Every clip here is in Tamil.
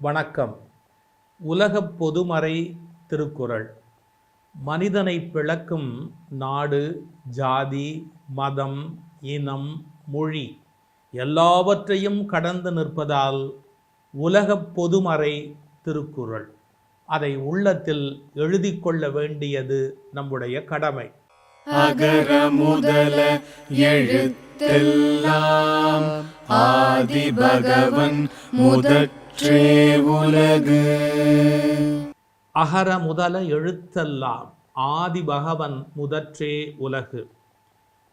வணக்கம். உலகப் பொதுமறை திருக்குறள். மனிதனை பிளக்கும் நாடு ஜாதி மதம் இனம் மொழி எல்லாவற்றையும் கடந்து நிற்பதால் உலகப் பொதுமறை திருக்குறள். அதை உள்ளத்தில் எழுதி கொள்ள வேண்டியது நம்முடைய கடமை. அகர முதல எழுத்தெல்லாம் ஆதி பகவன் முதற்றே உலகு. அகர முதல எழுத்தெல்லாம் ஆதி பகவன் முதற்றே உலகு.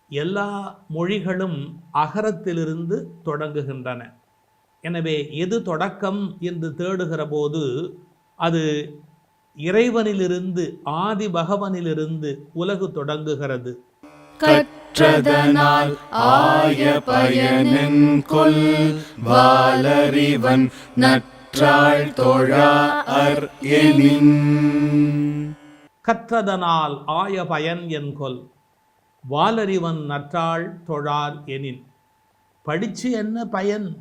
எல்லா மொழிகளும் அகரத்திலிருந்து தொடங்குகின்றன. எனவே எது தொடக்கம் என்று தேடுகிற போது அது இறைவனிலிருந்து ஆதி பகவனிலிருந்து உலகு தொடங்குகிறது. கற்றதனால் ஆய பயனென் கொல் வாலறிவன் நற்றாள் தொழா அர் எனின். கற்றதனால் ஆய பயன் என்கொல் வாலறிவன் நற்றாள் தொழார் எனின். படிச்சு என்ன பயன்?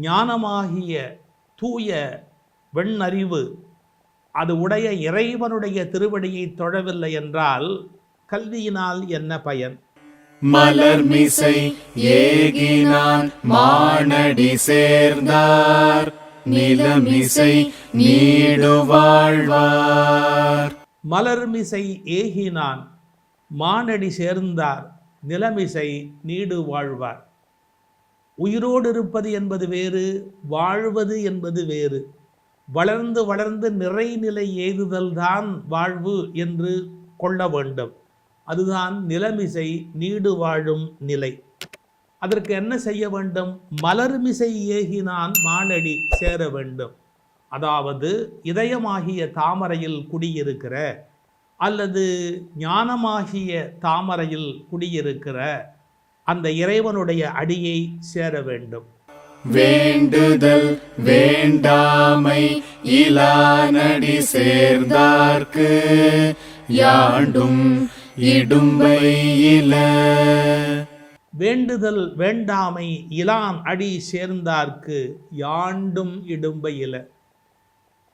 ஞானமாகிய தூய வெண்ணறிவு. அது உடைய இறைவனுடைய திருவடியை தொழவில்லை என்றால் கல்வியினால் என்ன பயன்? மலர்மிசை ஏகினான் மானடி சேர்ந்தார். நிலமிசை நீடு வாழ்வார். மலர்மிசை ஏகினான் மானடி சேர்ந்தார். நிலமிசை நீடு வாழ்வார். உயிரோடு இருப்பது என்பது வேறு வாழ்வது என்பது வேறு. வளர்ந்து வளர்ந்து நிறைநிலை எய்துதல்தான் வாழ்வு என்று கொள்ள வேண்டும். அதுதான் நிலமிசை நீடு வாழும் நிலை. அதற்கு என்ன செய்ய வேண்டும்? மலர்மிசை ஏகினான் மானடி சேர வேண்டும். அதாவது இதயமாகிய தாமரையில் குடியிருக்கிற அல்லது ஞானமாகிய தாமரையில் குடியிருக்கிற அந்த இறைவனுடைய அடியை சேர வேண்டும். வேண்டுதல் வேண்டாமை இலானடி சேர்ந்தார்க்கு யாண்டும் இடும்பை வேண்டுதல் வேண்டாமை இலான் அடி சேர்ந்தார்க்கு யாண்டும் இடும்பையில.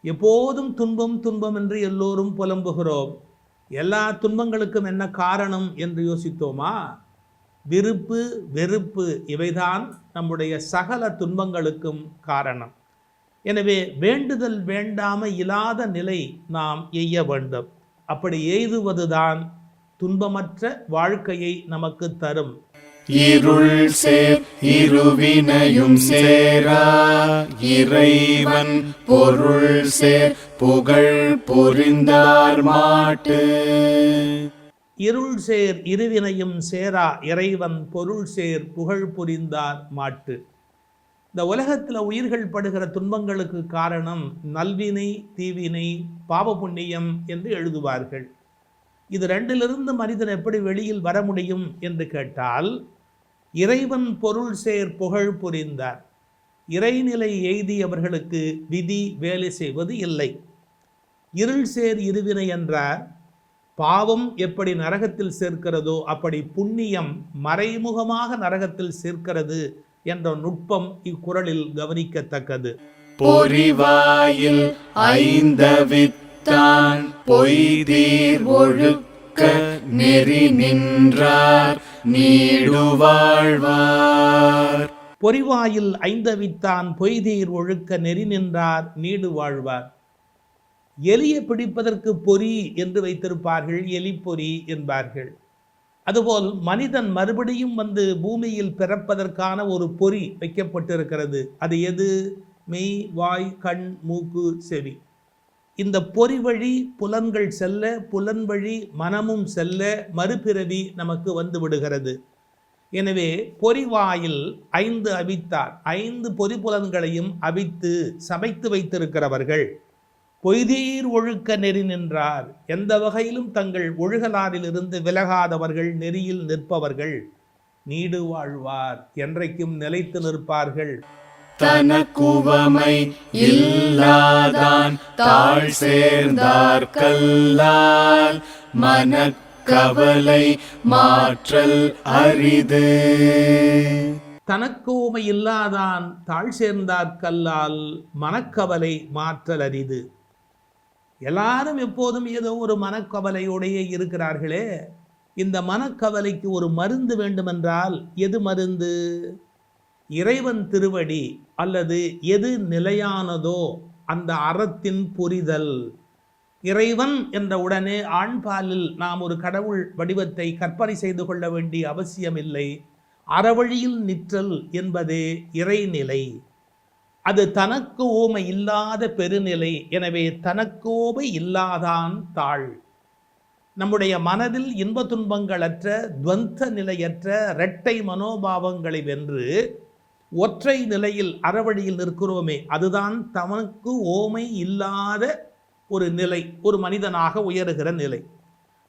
எப்போதும் துன்பம் துன்பம் என்று எல்லோரும் புலம்புகிறோம். எல்லா துன்பங்களுக்கும் என்ன காரணம் என்று யோசித்தோமா? விருப்பு வெறுப்பு இவைதான் நம்முடைய சகல துன்பங்களுக்கும் காரணம். எனவே வேண்டுதல் வேண்டாம இல்லாத நிலை நாம் எய்ய வேண்டும். அப்படி எய்துவதுதான் துன்பமற்ற வாழ்க்கையை நமக்கு தரும். இருள் சேர் இருவினையும் சேரா. இறைவன் பொருள் சேர் புகழ் புரிந்தார் மாட்டு. இருள் சேர் இருவினையும் சேரா. இறைவன் பொருள் சேர் புகழ் புரிந்தார் மாட்டு. இந்த உலகத்தில் உயிர்கள் படுகிற துன்பங்களுக்கு காரணம் நல்வினை தீவினை பாவ புண்ணியம் என்று எழுதுவார்கள். இது ரெண்டிலிருந்து மனிதன் எப்படி வெளியில் வர முடியும் என்று கேட்டால் இறைவன் பொருள் சேர் புகழ் புரிந்தார். இறைநிலை எய்தியவர்களுக்கு விதி வேலை செய்வது இல்லை. இருள் சேர் இருவினை என்றார். பாவம் எப்படி நரகத்தில் சேர்க்கிறதோ அப்படி புண்ணியம் மறைமுகமாக நரகத்தில் சேர்க்கிறது என்ற நுட்பம் இக்குறளில் கவனிக்கத்தக்கது. பொறிவாயில் ஐந்தவித்தான் பொய்தீர் ஒழுக்க நெறி நின்றார் நீடுவாழ்வார் பொறிவாயில் ஐந்தவித்தான் பொய்தீர் ஒழுக்க நெறி நின்றார் நீடு வாழ்வார். எலியை பிடிப்பதற்கு பொறி என்று வைத்திருப்பார்கள் எலிப்பொறி என்பார்கள். அதுபோல் மனிதன் மறுபடியும் வந்து பூமியில் பிறப்பதற்கான ஒரு பொறி வைக்கப்பட்டிருக்கிறது. அது எது? மெய் வாய் கண் மூக்கு செவி. இந்த பொறி வழி புலன்கள் செல்ல புலன் வழி மனமும் செல்ல மறுபிறவி நமக்கு வந்து விடுகிறது. எனவே பொறிவாயில் ஐந்து அவித்தார். ஐந்து பொறி புலன்களையும் அவித்து சமைத்து வைத்திருக்கிறவர்கள். பொய்தீர் ஒழுக்க நெறி நின்றார். எந்த வகையிலும் தங்கள் ஒழுகலாரிலிருந்து விலகாதவர்கள் நெறியில் நிற்பவர்கள். நீடு வாழ்வார். என்றைக்கும் நிலைத்து நிற்பார்கள். தனக்குவமை இல்லாதான் தாழ் சேர்ந்தார் கல்லால். மனக்கவலை மாற்றல் அரிது. தனக்குவமை இல்லாதான் தாழ் சேர்ந்தார் கல்லால் மனக்கவலை மாற்றல் அரிது. எல்லாரும் எப்போதும் ஏதோ ஒரு மனக்கவலையோடையே இருக்கிறார்களே. இந்த மனக்கவலைக்கு ஒரு மருந்து வேண்டுமென்றால் எது மருந்து? இறைவன் திருவடி அல்லது எது நிலையானதோ அந்த அறத்தின் புரிதல். இறைவன் என்ற உடனே ஆண்பாலில் நாம் ஒரு கடவுள் வடிவத்தை கற்பனை செய்து கொள்ள வேண்டிய அவசியமில்லை. அறவழியில் நிற்றல் என்பதே இறைநிலை. அது தனக்கு ஓமை இல்லாத பெருநிலை எனவே தனக்கோமை இல்லாதான் தாழ். நம்முடைய மனதில் இன்ப துன்பங்களற்ற துவந்த நிலையற்ற இரட்டை மனோபாவங்களை வென்று ஒற்றை நிலையில் அறவழியில் நிற்கிறோமே அதுதான் தமக்கு ஓமை இல்லாத ஒரு நிலை ஒரு மனிதனாக உயருகிற நிலை.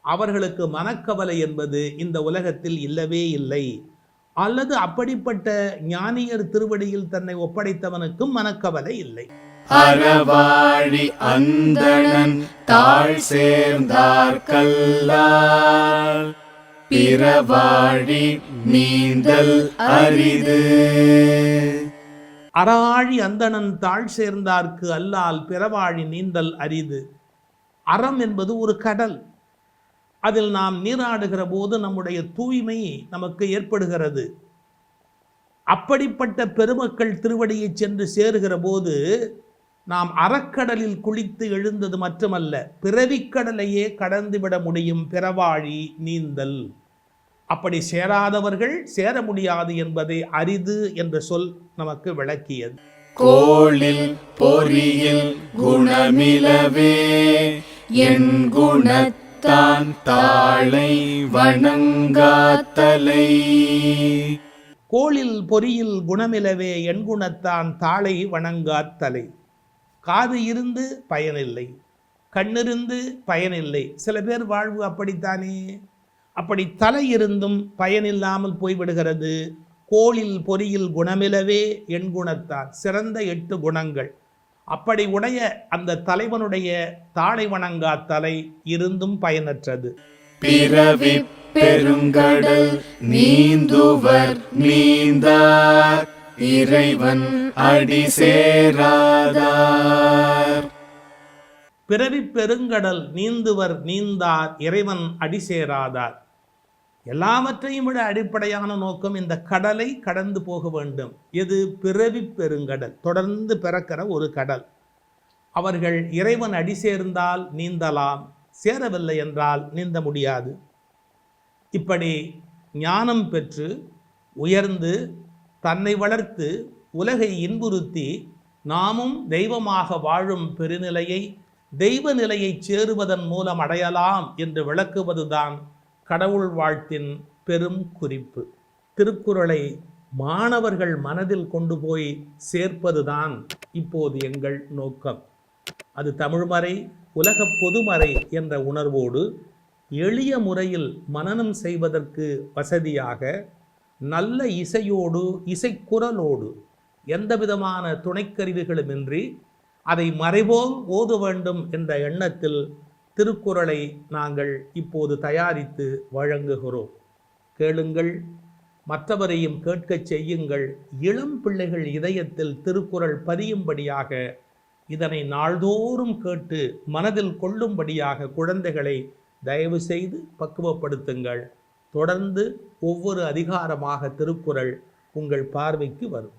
அவர்களுக்கு மனக்கவலை என்பது இந்த உலகத்தில் இல்லவே இல்லை. அல்லது அப்படிப்பட்ட ஞானியர் திருவடியில் தன்னை ஒப்படைத்தவனுக்கும் மனக்கவலை இல்லை. அறவாழி அந்தணன் தாழ் சேர்ந்தார் கல்லால் பிறவாழி நீந்தல் அரிது. அறாழி அந்தணன் தாழ் சேர்ந்தார்க்கு அல்லால் பிறவாழி நீந்தல் அரிது. அறம் என்பது ஒரு கடல். அதில் நாம் நீராடுகிற போது நம்முடைய தூய்மை நமக்கு ஏற்படுகிறது. அப்படிப்பட்ட பெருமக்கள் திருவடியை சென்று சேருகிற போது நாம் அறக்கடலில் குளித்து எழுந்தது மட்டுமல்ல பிறவிக்கடலையே கடந்துவிட முடியும் பிறவாழி நீந்தல். அப்படி சேராதவர்கள் சேர முடியாது என்பதை அரிது என்ற சொல் நமக்கு விளக்கியது. கோளில் பொறியில் குணமிலவே என் குணத்தான் தாளை வணங்காத்தலை. கோளில் பொறியில் குணமிலவே எண்குணத்தான் தாளை வணங்காத்தலை. காது இருந்து பயனில்லை கண்ணிருந்து பயனில்லை. சில பேர் வாழ்வு அப்படித்தானே? அப்படி தலை இருந்தும் பயனில்லாமல் போய்விடுகிறது. கோளில் பொறியில் குணமிலவே என் குணத்தான். சிறந்த எட்டு குணங்கள். அப்படி உடைய அந்த தலைவனுடைய தாளை வணங்கா தலை இருந்தும் பயனற்றது. பிறவி பெருங்கடல் நீந்துவர் நீந்தார். இறைவன் அடி சேராதார். பிறவி பெருங்கடல் நீந்துவர் நீந்தார் இறைவன் அடி சேராதார். எல்லாவற்றையும் விட அடிப்படையான நோக்கம் இந்த கடலை கடந்து போக வேண்டும். இது பிறவி பெருங்கடல். தொடர்ந்து பிறக்கிற ஒரு கடல். அவர்கள் இறைவன் அடி சேர்ந்தால் நீந்தலாம் சேரவில்லை என்றால் நீந்த முடியாது. இப்படி ஞானம் பெற்று உயர்ந்து தன்னை வளர்த்து உலகை இன்புறுத்தி நாமும் தெய்வமாக வாழும் பெருநிலையை தெய்வ நிலையைச் சேருவதன் மூலம் அடையலாம் என்று விளக்குவதுதான் கடவுள் வாழ்த்தின் பெரும் குறிப்பு. திருக்குறளை மாணவர்கள் மனதில் கொண்டு போய் சேர்ப்பதுதான் இப்போது எங்கள் நோக்கம். அது தமிழ்மறை உலகப் பொதுமறை என்ற உணர்வோடு எளிய முறையில் மனனம் செய்வதற்கு வசதியாக நல்ல இசையோடு இசைக்குரலோடு எந்த விதமான துணைக்கருவிகளுமின்றி அதை மறைவோம் ஓத வேண்டும் என்ற எண்ணத்தில் திருக்குறளை நாங்கள் இப்போது தயாரித்து வழங்குகிறோம். கேளுங்கள் மற்றவரையும் கேட்கச் செய்யுங்கள். இளம் பிள்ளைகள் இதயத்தில் திருக்குறள் பதியும்படியாக இதனை நாள்தோறும் கேட்டு மனதில் கொள்ளும்படியாக குழந்தைகளை தயவு செய்து பக்குவப்படுத்துங்கள். தொடர்ந்து ஒவ்வொரு அதிகாரமாக திருக்குறள் உங்கள் பார்வைக்கு வரும்.